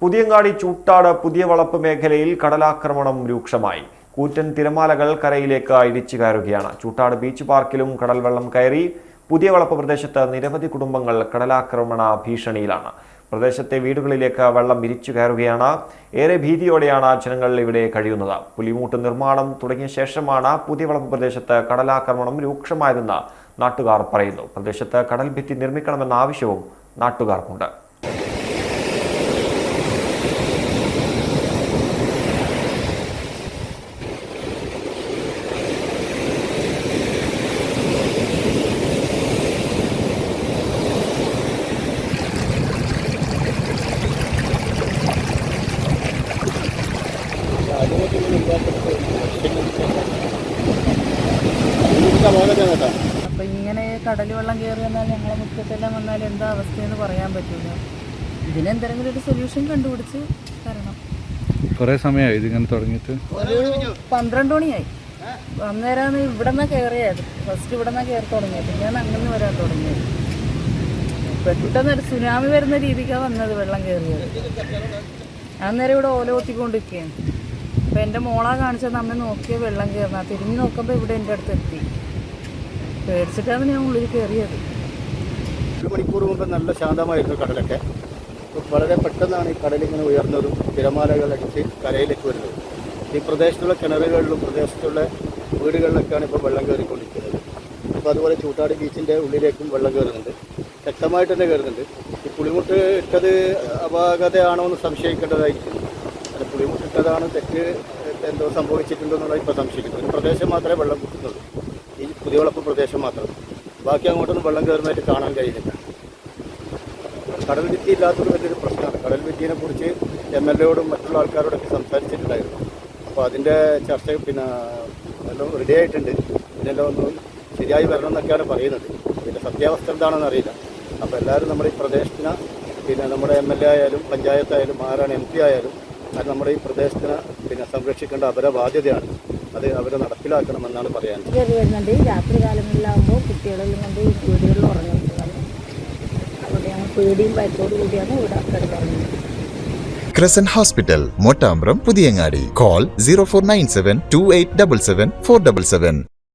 പുതിയങ്ങാടി ചൂട്ടാട് പുതിയ വളപ്പ് മേഖലയിൽ കടലാക്രമണം രൂക്ഷമായി. കൂറ്റൻ തിരമാലകൾ കരയിലേക്ക് ഇടിച്ചു കയറുകയാണ്. ചൂട്ടാട് ബീച്ച് പാർക്കിലും കടൽവെള്ളം കയറി പുതിയ വളപ്പ് പ്രദേശത്ത് നിരവധി കുടുംബങ്ങൾ കടലാക്രമണ ഭീഷണിയിലാണ്. പ്രദേശത്തെ വീടുകളിലേക്ക് വെള്ളം വിരിച്ചു കയറുകയാണ്. ഏറെ ഭീതിയോടെയാണ് ജനങ്ങൾ ഇവിടെ കഴിയുന്നത്. പുലിമൂട്ട് നിർമ്മാണം തുടങ്ങിയ ശേഷമാണ് പുതിയ വളപ്പ് പ്രദേശത്ത് കടലാക്രമണം രൂക്ഷമായതെന്ന് നാട്ടുകാർ പറയുന്നു. പ്രദേശത്ത് കടൽ ഭിത്തി നിർമ്മിക്കണമെന്ന ആവശ്യവും നാട്ടുകാർക്കുണ്ട്. അപ്പൊ ഇങ്ങനെ കടൽ വെള്ളം കയറി വന്നാൽ ഞങ്ങളെ മുറ്റത്തെല്ലാം വന്നാൽ എന്താ അവസ്ഥയെന്ന് പറയാൻ പറ്റില്ല ഇതിനെന്തെങ്കിലും ഒരു സൊല്യൂഷൻ കണ്ടുപിടിച്ച് തരണം. കുറേ സമയമായി ഇതിങ്ങനെ തുടങ്ങിയിട്ട്? ഒരു പന്ത്രണ്ട് മണിയായി. അന്നേരം ഇവിടെ കയറിയത് ഫസ്റ്റ് ഇവിടെ കയറി തുടങ്ങിയത്. ഞാൻ അങ്ങനെ വരാൻ തുടങ്ങിയത്. പെട്ടെന്ന് ഒരു സുനാമി വരുന്ന രീതിക്കാണ് വന്നത് വെള്ളം കയറിയത് അന്നേരം ഇവിടെ ഓല കൊത്തിക്കൊണ്ടിരിക്കുകയാണ് അപ്പം എന്റെ മോളാ കാണിച്ചത് അമ്മ നോക്കിയ വെള്ളം കയറുന്ന തിരിഞ്ഞു നോക്കുമ്പോൾ ഇവിടെ എന്റെ അടുത്ത് എത്തി. പേടിച്ചിട്ടാണ് ഞാൻ ഉള്ളിൽ കയറിയത് ഒരു മണിക്കൂർ മുമ്പ് നല്ല ശാന്തമായിരുന്നു കടലൊക്കെ. അപ്പോൾ വളരെ പെട്ടെന്നാണ് ഈ കടലിങ്ങനെ ഉയർന്നതും തിരമാലകൾ അടിച്ച് കരയിലേക്ക് വരുന്നത്. ഈ പ്രദേശത്തുള്ള കിണറുകളിലും പ്രദേശത്തുള്ള വീടുകളിലൊക്കെയാണ് ഇപ്പോൾ വെള്ളം കയറിക്കൊണ്ടിരിക്കുന്നത് അപ്പോൾ അതുപോലെ ചൂട്ടാട് ബീച്ചിന്റെ ഉള്ളിലേക്കും വെള്ളം കയറുന്നുണ്ട് ശക്തമായിട്ട് തന്നെ കയറുന്നുണ്ട് ഈ പുളിമുട്ട് ഇട്ടത് അപാകതയാണോ എന്ന് സംശയിക്കേണ്ടതായിരിക്കും അത് മുട്ടിട്ടതാണ് തെറ്റ് എന്തോ സംഭവിച്ചിട്ടുണ്ടോ എന്നുള്ളത് ഇപ്പോൾ സംശയിക്കുന്നു. ഒരു പ്രദേശം മാത്രമേ വെള്ളം കുത്തുന്നുള്ളൂ. ഈ പുതിയവളപ്പ് പ്രദേശം മാത്രം. ബാക്കി അങ്ങോട്ടൊന്നും വെള്ളം കയറുന്നതായിട്ട് കാണാൻ കഴിയുന്നില്ല. കടൽ ഭിത്തി ഇല്ലാത്തത് വലിയൊരു പ്രശ്നമാണ്. കടൽ ഭിത്തിയെ കുറിച്ച് എം എൽ എയോടും മറ്റുള്ള ആൾക്കാരോടൊക്കെ സംസാരിച്ചിട്ടുണ്ടായിരുന്നു. അപ്പോൾ അതിന്റെ ചർച്ച പിന്നെ എല്ലാം റെഡി ആയിട്ടുണ്ട്. ഇതിനെല്ലാം ഒന്നും ശരിയായി വരണം എന്നൊക്കെയാണ് പറയുന്നത്. പിന്നെ സത്യാവസ്ഥ എന്താണെന്ന് അറിയില്ല. അപ്പോൾ എല്ലാവരും നമ്മുടെ ഈ പ്രദേശത്തിന് പിന്നെ നമ്മുടെ എം എൽ എ ആയാലും പഞ്ചായത്തായാലും ആരാണ് എം പി ആയാലും അത് നമ്മുടെ ഈ പ്രദേശത്തിന് പിന്നെ സംരക്ഷിക്കേണ്ട അവരെ ബാധ്യതയാണ്. അത് അവരെ നടപ്പിലാക്കണമെന്നാണ് പറയാൻ. കയറി വരുന്നുണ്ട്. രാത്രി കാലങ്ങളിലാകുമ്പോൾ കുട്ടികളെല്ലാം കൊണ്ട് വീടുകളിൽ ഉറങ്ങുന്നത് അതുകൊണ്ട് ഞങ്ങൾ പേടിയും ഭയത്തോടു കൂടിയാണ് ഇവിടെ കിടന്നുറങ്ങുന്നത് Crescent Hospital, Motambram, Pudiyangadi. Call 0497 2877 477.